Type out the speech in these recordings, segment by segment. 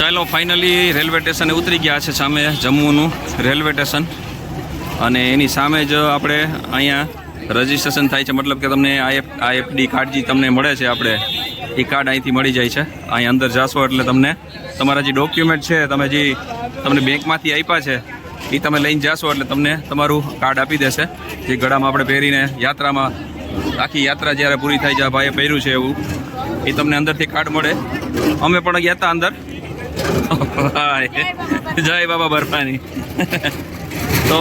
ચાલો finally railway સ્ટેશને ઉતરી ગયા છે સામે જમ્મુનું રેલવે સ્ટેશન અને એની સામે જ આપણે અહીંયા રજિસ્ટ્રેશન થાય છે. મતલબ કે તમને આઈએફ આઈએફડી કાર્ડ જે તમને મળે છે આપણે, એ કાર્ડ અહીંથી મળી જાય છે. અહીં અંદર જાશો એટલે તમને તમારા જે ડોક્યુમેન્ટ છે, તમે જે તમને બેંકમાંથી આપ્યા છે, એ તમે લઈને જાશો એટલે તમને તમારું કાર્ડ આપી દેશે. જે ગળામાં આપણે પહેરીને યાત્રામાં, આખી યાત્રા જ્યારે પૂરી થાય છે ભાઈએ પહેર્યું છે એવું, એ તમને અંદરથી કાર્ડ મળે. અમે પણ ગયા હતા અંદર. જય બાબા બરફાની. તો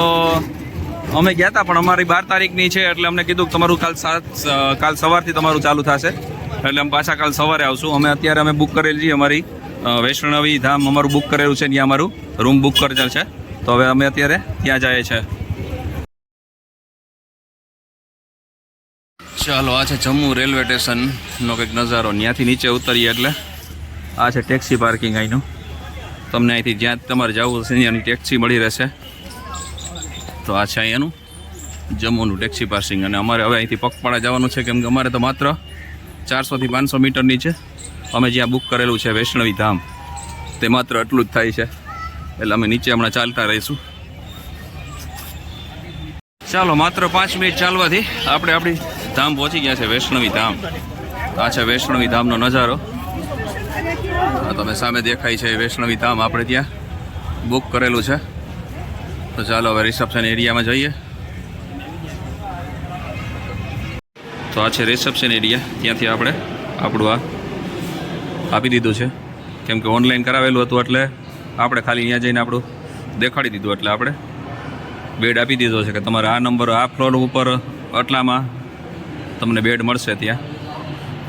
અમે ગયા હતા પણ અમારી બાર તારીખની છે એટલે અમને કીધું કે તમારું કાલ સાત કાલ સવારથી તમારું ચાલુ થશે. એટલે અમે પાછા કાલ સવારે આવશું. અમે અત્યારે અમે બુક કરેલી છે અમારી વૈષ્ણવી ધામ અમારું બુક કરેલું છે ત્યાં અમારું. રૂમ બુક કરેલ છે. તો હવે અમે અત્યારે ત્યાં જઈએ છીએ ચાલો, આ છે જમ્મુ રેલવે સ્ટેશનનો કંઈક નજારો. ત્યાંથી નીચે ઉતરીએ એટલે. આ છે ટેક્સી પાર્કિંગ અહીંનું તમને અહીંથી જ્યાં તમારે જવું હશે ત્યાંની ટેક્સી મળી રહેશે. તો આ છે અહીંયાનું જમ્મુનું ટેક્સી પાર્કિંગ. અને અમારે હવે અહીંથી પગપાળા જવાનું છે કેમ કે અમારે તો માત્ર ચારસોથી પાંચસો મીટરની છે. અમે જ્યાં બુક કરેલું છે વૈષ્ણવી ધામ, તે માત્ર એટલું જ થાય છે. એટલે અમે નીચે હમણાં ચાલતા રહીશું. ચાલો, માત્ર પાંચ મિનિટ ચાલવાથી આપણે આપણી ધામ પહોંચી ગયા છે વૈષ્ણવી ધામ. આ છે વૈષ્ણવી ધામનો નજારો. તમે સામે દેખાય છે વૈષ્ણવી ધામ આપણે ત્યાં બુક કરેલું છે. તો ચાલો હવે રિસેપ્શન એરિયામાં જઈએ. તો આ છે રિસેપ્શન એરિયા ત્યાંથી આપણે આપણું આ આપી દીધું છે. કેમ કે ઓનલાઈન કરાવેલું હતું એટલે આપણે ખાલી અહીંયા જઈને આપણું દેખાડી દીધું એટલે આપણે બેડ આપી દીધો છે કે તમારે આ નંબર આ ફ્લોર ઉપર આટલામાં તમને બેડ મળશે ત્યાં.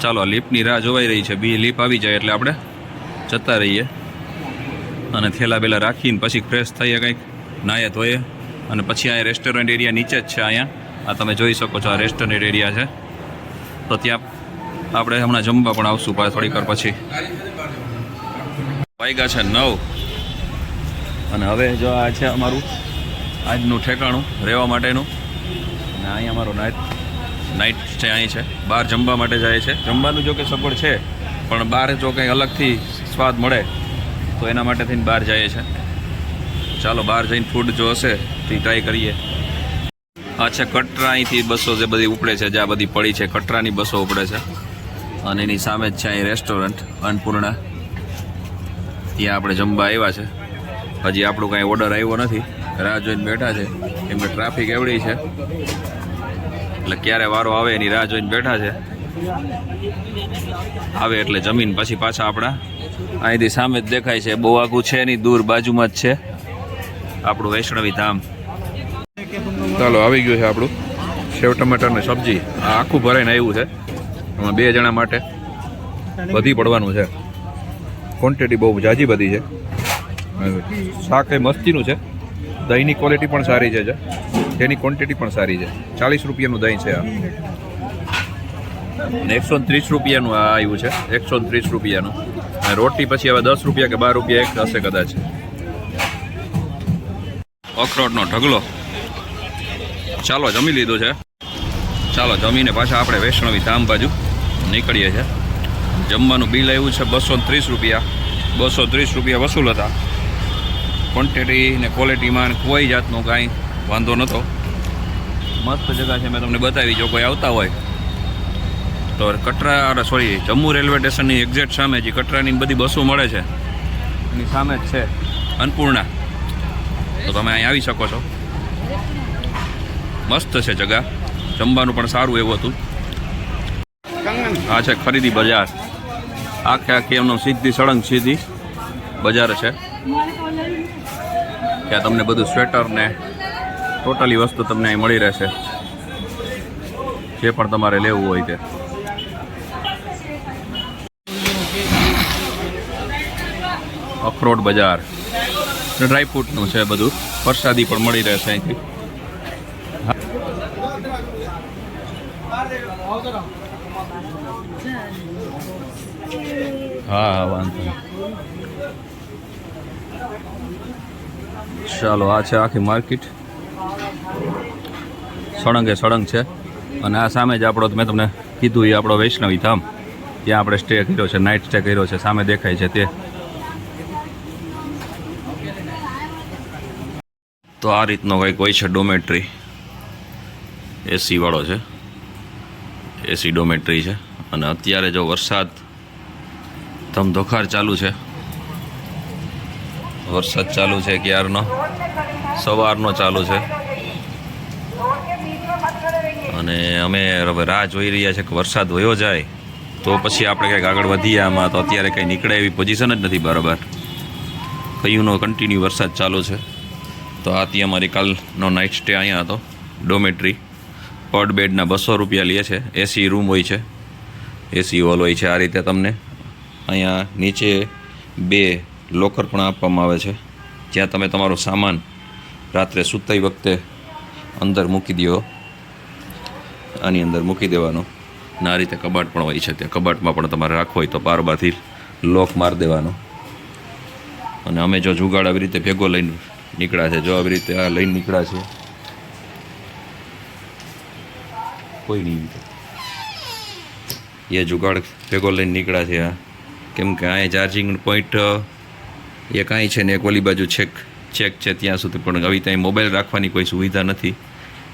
ચાલો લિફ્ટની રાહ જોવાઈ રહી છે. બી લિફ્ટ આવી જાય એટલે આપણે જતા રહીએ. અને થેલા બેલા રાખીને પછી ફ્રેશ થઈએ કંઈક. નાહે ધોઈએ. અને પછી અહીંયા રેસ્ટોરન્ટ એરિયા નીચે જ છે અહીંયા. આ તમે જોઈ શકો છો, આ રેસ્ટોરન્ટ એરિયા છે. તો ત્યાં આપણે હમણાં જમવા પણ આવશું થોડીક વાર પછી. વાગ્યા છે નવ. અને હવે જો આ છે અમારું આજનું ઠેકાણું, રહેવા માટેનું. અને અહીંયા અમારો નાઇટ નાઇટ છે અહીં છે. બહાર જમવા માટે જાય છે. જમવાનું જો કે સગવડ છે, પણ બહાર જો કંઈ અલગથી સ્વાદ મળે, તો એના માટે થઈને બહાર જઈએ છે. ચાલો બહાર જઈને ફૂડ જો હશે, તે ટ્રાય કરીએ. આ છે કટરા અહીંથી બસો જે બધી ઉપડે છે, જે આ બધી પડી છે, કટરાની બસો ઉપડે છે. અને એની સામે જ છે અહીં રેસ્ટોરન્ટ અન્નપૂર્ણા. ત્યાં આપણે જમવા આવ્યા છે. હજી આપણો કાંઈ ઓર્ડર આવ્યો નથી. રાહ જોઈને બેઠા છે. એમને ટ્રાફિક એવડી છે. એટલે ક્યારે વારો આવે એની રાહ જોઈને બેઠા છે. આવે એટલે જમીન પછી પાછા આપણા. અહીંથી સામે જ દેખાય છે, બહુ આઘું છે નહીં, દૂર બાજુમાં જ છે. આપણું વૈષ્ણવી ધામ. ચાલો, આવી ગયું છે આપણું. સેવ ટમાટરની સબ્જી. આ આખું ભરાઈને આવ્યું છે. એમાં બે જણા માટે બધી પડવાનું છે. ક્વોન્ટિટી બહુ જાજી બધી છે. શાક એ મસ્તીનું છે. દહીંની ક્વોલિટી પણ સારી છે તેની ક્વોન્ટિટી પણ સારી છે. ચાલીસ રૂપિયાનું દહીં છે આ. એકસો ત્રીસ રૂપિયાનું આ આવ્યું છે. એકસો ત્રીસ રૂપિયાનું. રોટી પછી હવે દસ રૂપિયા કે બાર રૂપિયા એક હશે કદાચ. અખરોટનો ઢગલો. ચાલો જમી લીધો છે. ચાલો જમીને પાછા આપણે વૈષ્ણવી ધામ બાજુ નીકળીએ છીએ. જમવાનું બિલ આવ્યું છે બસો ત્રીસ રૂપિયા. બસો ત્રીસ રૂપિયા વસૂલ હતા. ક્વોન્ટિટી ને ક્વોલિટીમાં કોઈ જાતનું કાંઈ વાંધો નહોતો મસ્ત જગા છે મેં તમને બતાવી. જો કોઈ આવતા હોય તો કટરા સોરી જમ્મુ રેલવે સ્ટેશનની એક્ઝેક્ટ સામે જે કટરાની બધી બસો મળે છે. એની સામે જ છે. અન્નપૂર્ણા. તો તમે અહીં આવી શકો છો. મસ્ત છે જગા. જમવાનું પણ સારું એવું હતું. આ છે ખરીદી બજાર. આખે આખી એમનો સીધી સળંગ સીધી બજાર છે. ત્યાં તમને બધું સ્વેટર ને ટોટલી વસ્તુ તમને અહીં મળી રહેશે. જે પણ તમારે લેવું હોય તે. અખરોટ બજાર. ડ્રાયફ્રૂટનું છે બધું. પ્રસાદી પણ મળી રહેશે અહીંથી. હા, વાંધો. ચાલો, આ છે આખી માર્કેટ. સળંગે સળંગ છે. અને આ સામે જ આપણો, મેં તમને કીધું એ આપણો વૈષ્ણવી ધામ. ત્યાં આપણે સ્ટે કર્યો છે નાઇટ સ્ટે કર્યો છે, સામે દેખાય છે તે. તો આ રીતનો કંઈક હોય છે ડોમેટ્રી એસીવાળો છે. એસી ડોમેટ્રી છે. અને અત્યારે જો વરસાદ ધમધોખાર ચાલુ છે. વરસાદ ચાલુ છે ક્યારનો? સવારનો ચાલુ છે. અને અમે હવે રાહ જોઈ રહ્યા છે કે વરસાદ વયો જાય, તો પછી આપણે કંઈક આગળ વધીએ આમાં તો અત્યારે કંઈ નીકળે એવી પોઝિશન જ નથી બરાબર. કયુંનો કન્ટિન્યુ વરસાદ ચાલુ છે. તો આ ત્યાં અમારી કાલનો નાઇટ સ્ટે અહીંયા હતો ડોમેટ્રી પર બેડના બસો રૂપિયા લે છે એસી રૂમ હોય છે. એસી હોલ હોય છે, આ રીતે તમને અહીંયા નીચે બે લોકર પણ આપવામાં આવે છે. જ્યાં તમે તમારો સામાન રાત્રે સૂતાઈ વખતે અંદર મૂકી દો. આની અંદર મૂકી દેવાનો. ના રીતે કબાટ પણ હોય છે ત્યાં. કબાટમાં પણ તમારે રાખવો હોય તો બારબારથી લોક મારી દેવાનો. અને અમે જો જુગાડ આવી રીતે ભેગો લઈને નીકળ્યા છે, જો આવી રીતે આ લઈને નીકળ્યા છે. કોઈ નહીં એ જુગાડ ભેગો લઈને નીકળ્યા છે આ. કેમ કે અહીંયા ચાર્જિંગ પોઈન્ટ એક અહીં છે ને, એક ઓલી બાજુ છેક ચેક છે, ત્યાં સુધી પણ આવી ત્યાં મોબાઈલ રાખવાની કોઈ સુવિધા નથી.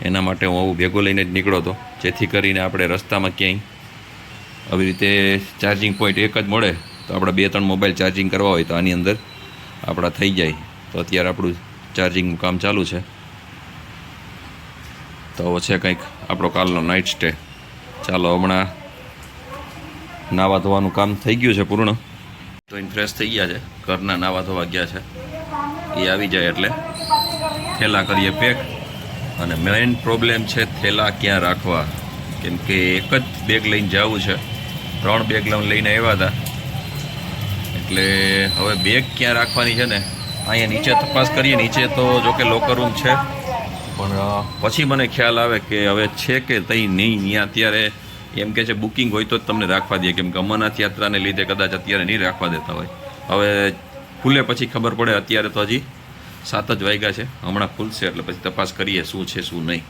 એના માટે હું આવું ભેગો લઈને જ નીકળો હતો. જેથી કરીને આપણે રસ્તામાં ક્યાંય આવી રીતે ચાર્જિંગ પોઈન્ટ એક જ મળે, તો આપણે બે ત્રણ મોબાઈલ ચાર્જિંગ કરવા હોય તો આની અંદર આપણા થઈ જાય. તો અત્યારે આપણું ચાર્જિંગનું કામ ચાલુ છે. તો છે કંઈક આપણો કાલનો નાઇટ સ્ટે ચાલો, હમણાં નાવા ધોવાનું કામ થઈ ગયું છે પૂર્ણ. તો ફ્રેશ થઈ ગયા છે. ઘરના નાવા ધોવા ગયા છે. એ આવી જાય એટલે થેલા કરીએ પેક અને મેઇન પ્રોબ્લેમ છે થેલા ક્યાં રાખવા? કેમ કે એક જ બેગ લઈને જવું છે. ત્રણ બેગ લઈને આવ્યા હતા. એટલે હવે બેગ ક્યાં રાખવાની છે ને? અહીંયા નીચે તપાસ કરીએ. નીચે તો જો કે લોકર રૂમ છે. પણ પછી મને ખ્યાલ આવે કે હવે છે કે તઈ નહીં ત્યાં અત્યારે એમ કે છે બુકિંગ હોય તો જ તમને રાખવા દે કેમ કે અમરનાથ યાત્રાને લીધે કદાચ અત્યારે નહીં રાખવા દેતા હોય. હવે ખુલે પછી ખબર પડે. અત્યારે તો હજી સાત જ વાગ્યા છે. હમણાં ખુલશે એટલે પછી તપાસ કરીએ શું છે, શું નહીં.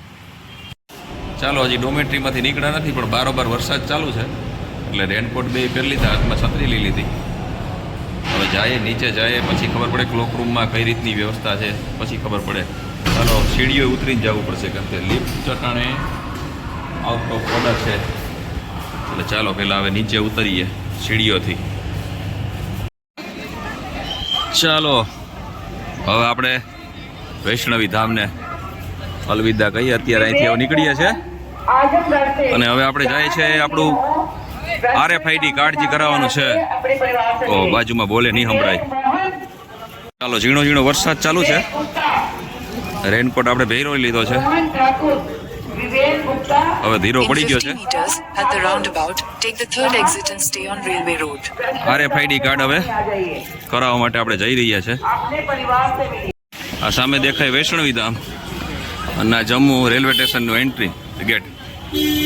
ચાલો, હજી ડોમેટ્રીમાંથી નીકળ્યા નથી, પણ બારોબાર વરસાદ ચાલુ છે. એટલે રેનકોટ બે પહેરી લીધા, હાથમાં છત્રી લઈ લીધી. હવે જાય, નીચે જાય, પછી ખબર પડે ક્લોક રૂમમાં કઈ રીતની વ્યવસ્થા છે, પછી ખબર પડે. ચાલો, સીડીઓ ઉતરીને જવું પડશે કારણ કે લિફ્ટ ચટાણે આઉટ ઓફ ઓર્ડર છે. એટલે ચાલો, પહેલાં હવે નીચે ઉતરીએ સીડીઓથી. ચાલો હવે આપણે વૈષ્ણવી ધામને અલવિદા કહીએ. અત્યારે અહીંથી હવે નીકળીએ છીએ. અને હવે આપણે જાય છે આપણું આરએફઆઈડી કાર્ડ જે કરાવવાનું છે. ઓ બાજુમાં બોલે નહીં સંભળાય. ચાલો ઝીણો ઝીણો વરસાદ ચાલુ છે. રેનકોટ આપણે ભેરો લીધો છે. હવે ધીરો પડી ગયો છે. At the roundabout, take the third exit and stay on railway road. RFID card હવે કરાવવા માટે આપણે જઈ રહ્યા છે. આ સામે દેખાય વૈષ્ણવી ધામ અને આ જમ્મુ રેલવે સ્ટેશનનું એન્ટ્રી ગેટ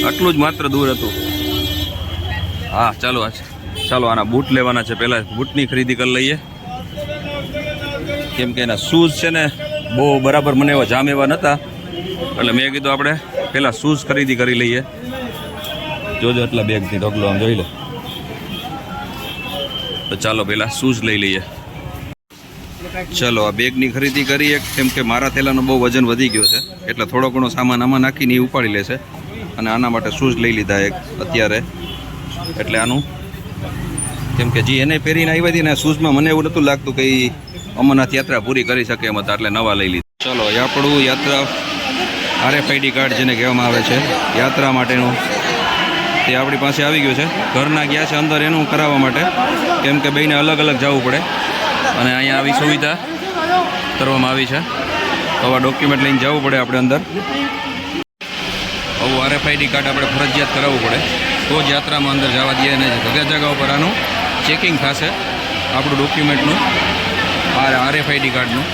આટલું જ માત્ર દૂર હતું. હા ચાલો આ ચાલો આના બૂટ લેવાના છે. પહેલાં બૂટની ખરીદી કરી લઈએ. કેમ કે એના શૂઝ છે ને બહુ બરાબર મને એવા જામ એવા નહોતા એટલે મેં કીધું આપણે પહેલાં શૂઝ ખરીદી કરી લઈએ. જોજો એટલા બેગથી ઢગલો, આમ જોઈ લે. તો ચાલો પહેલાં શૂઝ લઈ લઈએ. ચલો, આ બેગની ખરીદી કરીએ. કેમ કે મારા થેલાનો બહુ વજન વધી ગયો છે. એટલે થોડો ઘણો સામાન આમાં નાખીને એ ઉપાડી લેશે અને આના માટે શૂઝ લઈ લીધા એક અત્યારે. એટલે આનું, કેમ કે જે એને પહેરીને આવી હતી ને શૂઝમાં મને એવું નહોતું લાગતું કે અમરનાથ યાત્રા પૂરી કરી શકે એમ હતા એટલે નવા લઈ લીધા. ચલો આપણું યાત્રા આરએફઆઈડી કાર્ડ જેને કહેવામાં આવે છે, યાત્રા માટેનું તે આપણી પાસે આવી ગયું છે. ઘરના ગયા છે અંદર એનું કરાવવા માટે. કેમ કે બેને અલગ અલગ જવું પડે. અને અહીંયા આવી સુવિધા કરવામાં આવી છે. આવા ડોક્યુમેન્ટ લઈને જવું પડે આપણે અંદર. આવું આરએફઆઈડી કાર્ડ આપણે ફરજિયાત કરાવવું પડે. તો જ યાત્રામાં અંદર જવા દઈએ અને જગ્યા જગા ઉપર આનું ચેકિંગ થશે. આપણું ડોક્યુમેન્ટનું આરએફઆઈડી કાર્ડનું.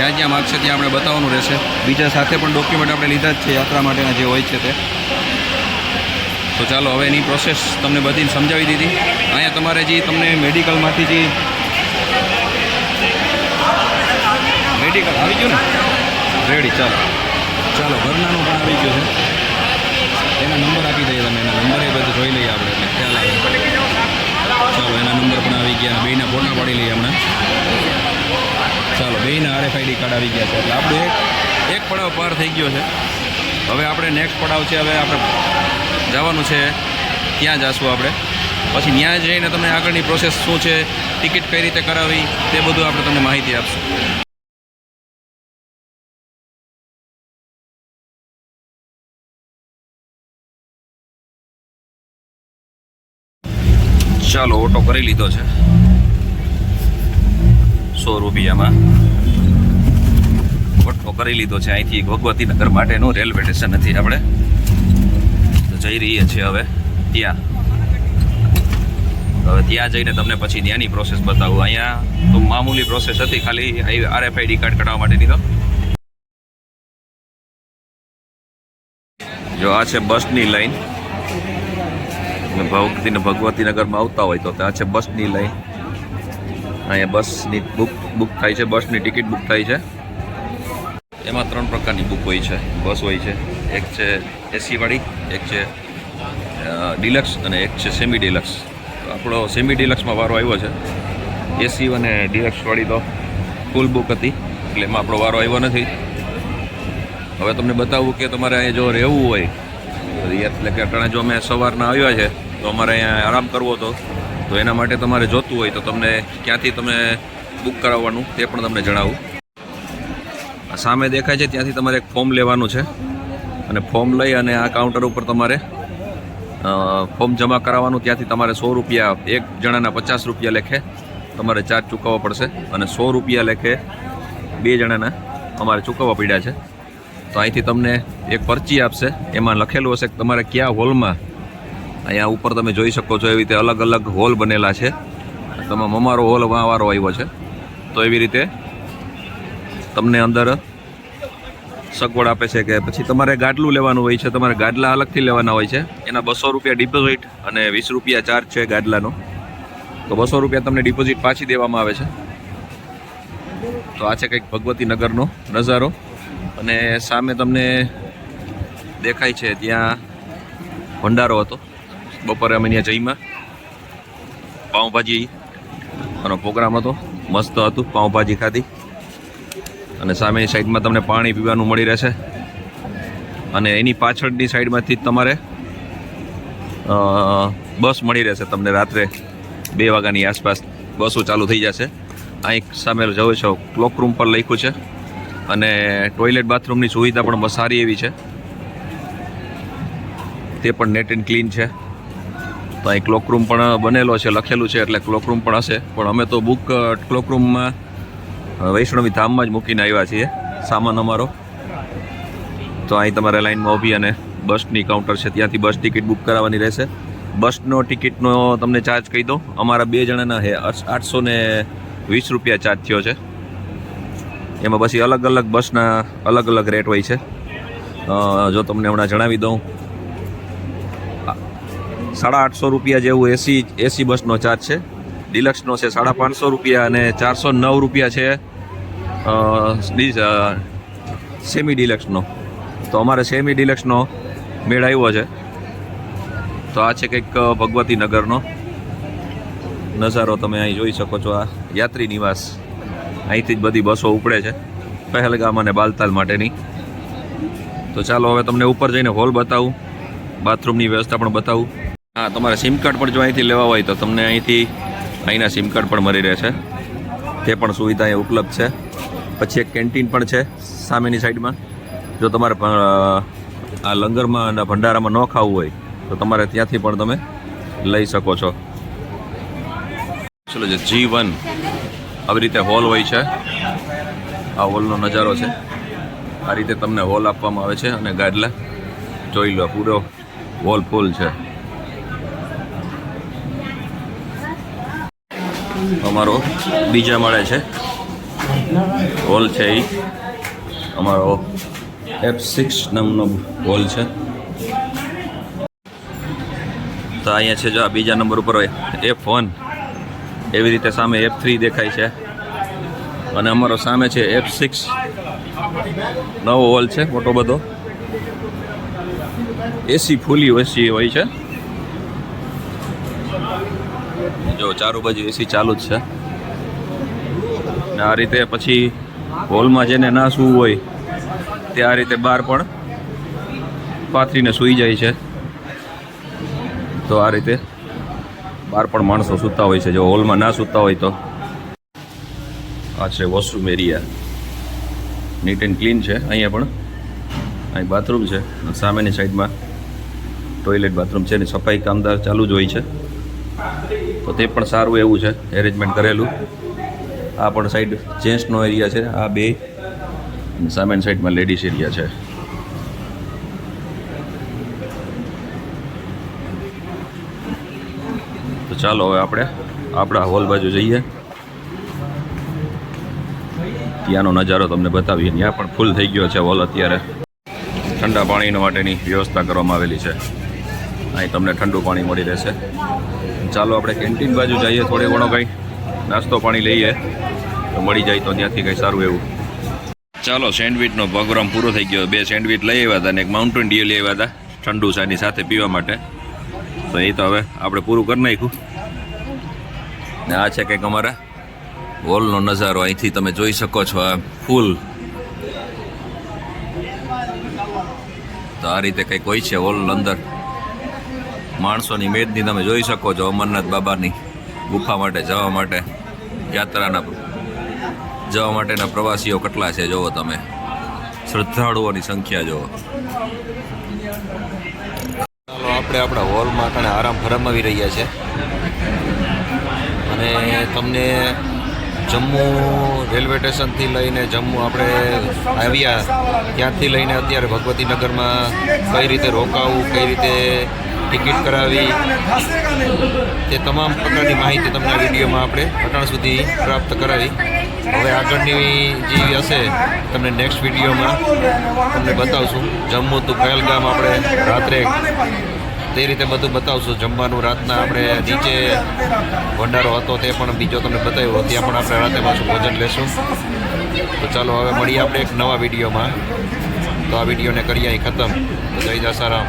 જ્યાં જ્યાં માગશે ત્યાં આપણે બતાવવાનું રહેશે. બીજા સાથે પણ ડોક્યુમેન્ટ આપણે લીધા જ છે, યાત્રા માટેના જે હોય છે તે. તો ચાલો, હવે એની પ્રોસેસ તમને બધી સમજાવી દીધી. અહીંયા તમારે જે તમને મેડિકલમાંથી જે મેડિકલ આવી ગયું ને? રેડી, ચાલો. ચાલો, ઘરનાનું પણ આવી ગયું છે. એના નંબર આપી દઈએ તમે, એના નંબર એ બધું જોઈ લઈએ આપણે, એટલે ખ્યાલ આવે. ચાલો, એના નંબર પણ આવી ગયા બેના ફોટા પાડી લઈએ હમણાં. ચાલો, બેયના આરએફઆઈડી કાર્ડ આવી ગયા છે. એટલે આપણું એક એક પડાવ પાર થઈ ગયો છે. હવે આપણે નેક્સ્ટ પડાવ છે, હવે આપણે જવાનું છે, ત્યાં જઈશું આપણે. પછી ત્યાં જઈને તમને આગળની પ્રોસેસ શું છે ટિકિટ કઈ રીતે કરાવી, તે બધું આપણે તમને માહિતી આપશું. ચાલો, ઓટો કરી લીધો છે. સો રૂપિયામાં પટ્ટો કરી લીધો છે. અહીંથી ભગવતીનગર માટેનું રેલવે સ્ટેશન નથી આપણે. જઈ રહીએ છીએ હવે ત્યાં. હવે ત્યાં જઈને તમને પછી ત્યાંની પ્રોસેસ બતાવું. અહીંયા તો મામૂલી પ્રોસેસ હતી ખાલી આરએફઆઈડી કાર્ડ કઢાવવા માટેની તો. જો આ છે બસની લાઈન. ભગવતી ભગવતીનગરમાં આવતા હોય તો ત્યાં છે બસની લાઈન. અહીંયા બસની બુક બુક થાય છે, બસની ટિકિટ બુક થાય છે. એમાં ત્રણ પ્રકારની બુક હોય છે. બસ હોય છે, એક છે એસીવાળી, એક છે ડિલક્સ અને એક છે સેમી ડિલક્સ આપણો સેમી ડિલક્સમાં વારો આવ્યો છે. એસી અને ડિલક્સવાળી તો ફૂલ બુક હતી, એટલે એમાં આપણો વારો આવ્યો નથી. હવે તમને બતાવું કે તમારે અહીંયા જો રહેવું હોય એટલે કે અટાણે જો અમે સવારના આવ્યા છે, તો અમારે અહીંયા આરામ કરવો હતો. તો એના માટે તમારે જોતું હોય તો તમને ક્યાંથી તમે બુક કરાવવાનું તે પણ તમને જણાવું. સામે દેખાય છે, ત્યાંથી તમારે એક ફોર્મ લેવાનું છે. અને ફોર્મ લઈ અને આ કાઉન્ટર ઉપર તમારે ફોર્મ જમા કરાવવાનું. ત્યાંથી તમારે સો રૂપિયા, એક જણાના પચાસ રૂપિયા લેખે તમારે ચાર્જ ચૂકવવો પડશે. અને સો રૂપિયા લેખે બે જણાના અમારે ચૂકવવા પડ્યા છે. તો અહીંથી તમને એક પરચી આપશે. એમાં લખેલું હશે કે તમારે કયા હોલમાં અહીંયા ઉપર તમે જોઈ શકો છો એવી રીતે અલગ અલગ હોલ બનેલા છે. તમે અમારો હોલ વારો આવ્યો છે. તો એવી રીતે તમને અંદર સગવડ આપે છે કે પછી તમારે ગાડલું લેવાનું હોય છે, તમારે ગાડલા અલગથી લેવાના હોય છે. એના બસો રૂપિયા ડિપોઝિટ અને વીસ રૂપિયા ચાર્જ છે ગાડલાનો. તો બસો રૂપિયા તમને ડિપોઝિટ પાછી દેવામાં આવે છે. તો આ છે કંઈક ભગવતી નગરનો નજારો. અને સામે તમને દેખાય છે ત્યાં ભંડારો હતો. બપોરે અમે ત્યાં જઈમાં. પાઉંભાજી આનો પ્રોગ્રામ હતો. મસ્ત હતું, પાઉંભાજી ખાધી. અને સામેની સાઈડમાં તમને પાણી પીવાનું મળી રહેશે. અને એની પાછળની સાઈડમાંથી જ તમારે બસ મળી રહેશે તમને રાત્રે બે વાગ્યાની આસપાસ. બસો ચાલુ થઈ જશે. અહીં સામે જવું છો ક્લોક રૂમ પર લખ્યું છે. અને ટોયલેટ બાથરૂમની સુવિધા પણ સારી એવી છે. તે પણ નેટ એન્ડ ક્લીન છે. તો અહીં ક્લોક રૂમ પણ બનેલો છે, લખેલું છે એટલે ક્લોક રૂમ પણ હશે. પણ અમે તો બુક ક્લોક રૂમમાં વૈષ્ણવી ધામમાં જ મૂકીને આવ્યા છીએ, સામાન અમારો. તો અહીં તમારે લાઈનમાં ઊભી અને બસની કાઉન્ટર છે, ત્યાંથી બસ ટિકિટ બુક કરાવવાની રહેશે. બસનો ટિકિટનો તમને ચાર્જ કહી દો અમારા બે જણાના હે આઠસો ને વીસ રૂપિયા ચાર્જ થયો છે. એમાં પછી અલગ અલગ બસના અલગ અલગ રેટ હોય છે. જો તમને હમણાં જણાવી દઉં. સાડા આઠસો રૂપિયા જેવું એસી એસી બસનો ચાર્જ છે. ડિલક્સનો છે સાડા પાંચસો રૂપિયા અને ચારસો નવ રૂપિયા છે સેમી ડિલક્સનો તો અમારે સેમી ડિલક્સનો મેળ આવ્યો છે. તો આ છે કંઈક ભગવતી નગરનો નજારો તમે અહીં જોઈ શકો છો, આ યાત્રી નિવાસ. અહીંથી જ બધી બસો ઉપડે છે, પહેલગામ અને બાલતાલ માટેની. તો ચાલો હવે તમને ઉપર જઈને હોલ બતાવું બાથરૂમની વ્યવસ્થા પણ બતાવું. હા, તમારે સિમ કાર્ડ પણ જો અહીંથી લેવા હોય તો તમને અહીંથી અહીંના સિમ કાર્ડ પણ મળી રહેશે. તે પણ સુવિધા અહીં ઉપલબ્ધ છે. પછી એક કેન્ટીન પણ છે સામેની સાઈડમાં. જો તમારે આ લંગરમાં અને ભંડારામાં ન ખાવું હોય તો તમારે ત્યાંથી પણ તમે લઈ શકો છો. ચલો, જે જી વન આવી રીતે હોલ હોય છે. આ હોલનો નજારો છે. આ રીતે તમને હોલ આપવામાં આવે છે અને ગાડલા જોઈ લો, પૂરો હોલ ફૂલ છે. અમારો બીજા માળે છે. હોલ છે એ અમારો એફ સિક્સ નામનો હોલ છે. તો અહીંયા છે જો આ બીજા નંબર ઉપર એફ વન એવી રીતે સામે એફ થ્રી દેખાય છે. અને અમારો સામે છે એફ સિક્સ નવો હોલ છે, મોટો બધો. એસી ફૂલી એસી હોય છે. જો ચારો બાજુ એસી ચાલુ જ છે. ને આ રીતે પછી હોલમાં જેને ના સૂવું હોય, તે આ રીતે બહાર પણ પાથરીને સૂઈ જાય છે. તો આ રીતે બહાર પણ માણસો સૂતા હોય છે. જો હોલમાં ના સૂતા હોય તો. આ છે washroom area. Neat and clean છે. અહીંયા પણ અહીં બાથરૂમ છે. સામેની સાઈડમાં ટોયલેટ બાથરૂમ છે. એની સફાઈ કામદાર ચાલુ જ હોય છે. તો તે પણ સારું એવું છે એરેન્જમેન્ટ કરેલું. આ પણ સાઈડ જેન્ટ્સનો એરિયા છે, આ બે. સામેન સાઈડમાં લેડીઝ એરિયા છે. તો ચાલો હવે આપણે આપણા હોલ બાજુ જઈએ. ત્યાંનો નજારો તમને બતાવીએ. ત્યાં પણ ફૂલ થઈ ગયો છે હોલ અત્યારે. ઠંડા પાણીના માટેની વ્યવસ્થા કરવામાં આવેલી છે. અહીં તમને ઠંડુ પાણી મળી રહેશે. ચાલો આપણે કેન્ટીન બાજુ જઈએ થોડે ઘણો કંઈ. નાસ્તો પાણી લઈએ. તો મળી જાય તો ત્યાંથી કંઈ સારું એવું. ચાલો, સેન્ડવિચનો પ્રોગ્રામ પૂરો થઈ ગયો. બે સેન્ડવિચ લઈ આવ્યા હતા અને એક માઉન્ટેન ડ્યુ લઈ આવ્યા હતા, ઠંડુ ચાની સાથે પીવા માટે. તો એ તો હવે આપણે પૂરું કરી નાખ્યું. ને આ છે કંઈક અમારા હોલનો નજારો. અહીંથી તમે જોઈ શકો છો આ ફૂલ. તો આ રીતે કંઈક હોય છે હોલ અંદર. માણસોની મેદની તમે જોઈ શકો છો અમરનાથ બાબાની ગુફા માટે જવા માટે, યાત્રાના જવા માટેના પ્રવાસીઓ કેટલા છે જુઓ તમે. શ્રદ્ધાળુઓની સંખ્યા જુઓ ચાલો, આપણે આપણા હોલમાં કણે આરામ ફરમાવી રહ્યા છે. અને તમને જમ્મુ રેલવે સ્ટેશનથી લઈને જમ્મુ આપણે આવ્યા, ત્યાંથી લઈને અત્યારે ભગવતીનગરમાં કઈ રીતે રોકાવું, કઈ રીતે ટિકિટ કરાવી તે તમામ પ્રકારની માહિતી તમને આ વિડીયોમાં આપણે અટાણ સુધી પ્રાપ્ત કરાવી. હવે આગળની જે હશે, તમને નેક્સ્ટ વિડીયોમાં તમને બતાવશું. જમ્મુ તો પહેલગામ આપણે રાત્રે તે રીતે બધું બતાવશું. જમવાનું રાતના આપણે નીચે ભંડારો હતો તે પણ બીજો તમને બતાવ્યો. ત્યાં પણ આપણે રાતે પાછું ભોજન લેશું. તો ચાલો, હવે મળીએ આપણે એક નવા વિડીયોમાં. તો આ વિડીયોને કરીએ અહીં ખતમ. તો જય દાસારામ